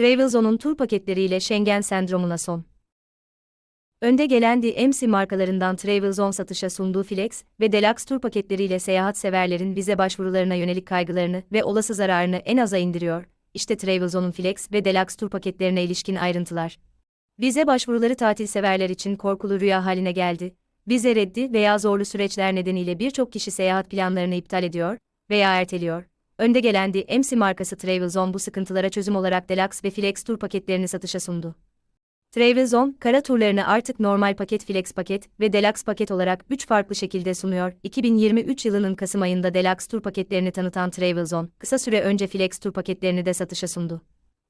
Travelzone'un tur paketleriyle Schengen sendromuna son. Önde gelen DMC markalarından Travelzone satışa sunduğu Flex ve Deluxe tur paketleriyle seyahat severlerin vize başvurularına yönelik kaygılarını ve olası zararını en aza indiriyor. İşte Travelzone'un Flex ve Deluxe tur paketlerine ilişkin ayrıntılar. Vize başvuruları tatil severler için korkulu rüya haline geldi. Vize reddi veya zorlu süreçler nedeniyle birçok kişi seyahat planlarını iptal ediyor veya erteliyor. Önde gelen DMC markası Travelzone bu sıkıntılara çözüm olarak Deluxe ve Flex tur paketlerini satışa sundu. Travelzone, kara turlarını artık normal paket Flex paket ve Deluxe paket olarak 3 farklı şekilde sunuyor. 2023 yılının Kasım ayında Deluxe tur paketlerini tanıtan Travelzone, kısa süre önce Flex tur paketlerini de satışa sundu.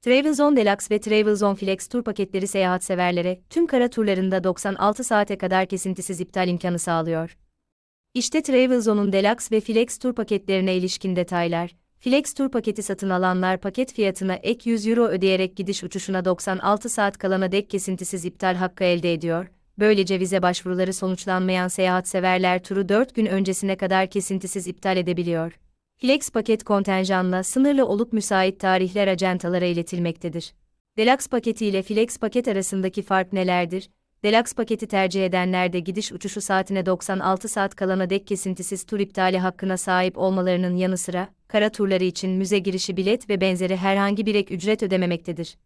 Travelzone Deluxe ve Travelzone Flex tur paketleri seyahat severlere tüm kara turlarında 96 saate kadar kesintisiz iptal imkanı sağlıyor. İşte Travelzone'un Deluxe ve Flex tur paketlerine ilişkin detaylar. Flex tur paketi satın alanlar paket fiyatına ek 100 euro ödeyerek gidiş uçuşuna 96 saat kalana dek kesintisiz iptal hakkı elde ediyor. Böylece vize başvuruları sonuçlanmayan seyahat severler turu 4 gün öncesine kadar kesintisiz iptal edebiliyor. Flex paket kontenjanla sınırlı olup müsait tarihler acentalara iletilmektedir. Deluxe paketi ile Flex paket arasındaki fark nelerdir? Deluxe paketi tercih edenler de gidiş uçuşu saatine 96 saat kalana dek kesintisiz tur iptali hakkına sahip olmalarının yanı sıra, kara turları için müze girişi bilet ve benzeri herhangi bir ek ücret ödememektedir.